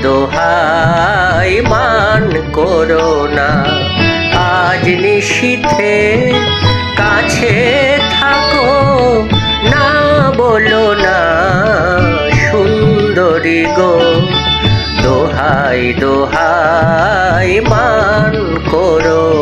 দোহাই মান করোনা আজ নিশীথে কাছে থাকো, না বলো না সুন্দরী গো। দোহাই দোহাই মান করো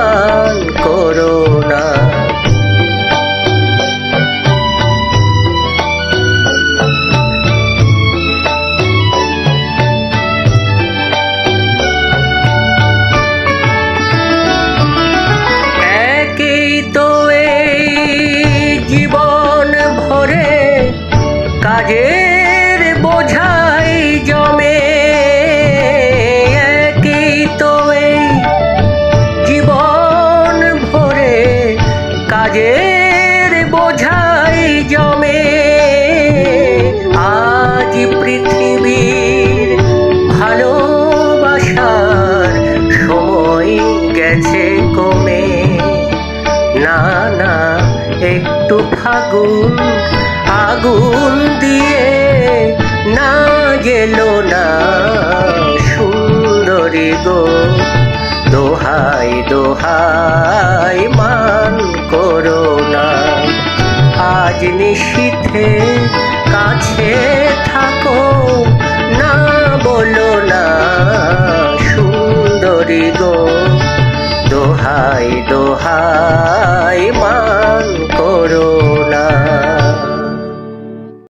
ছোট ফাগুন, আগুন দিয়ে না গেল না সুন্দরী গো। দোহাই দোহাই মান করো না। আজ নিশীথে কাছে থাকো না বলো না সুন্দরী গো। দোহাই দোহাই মান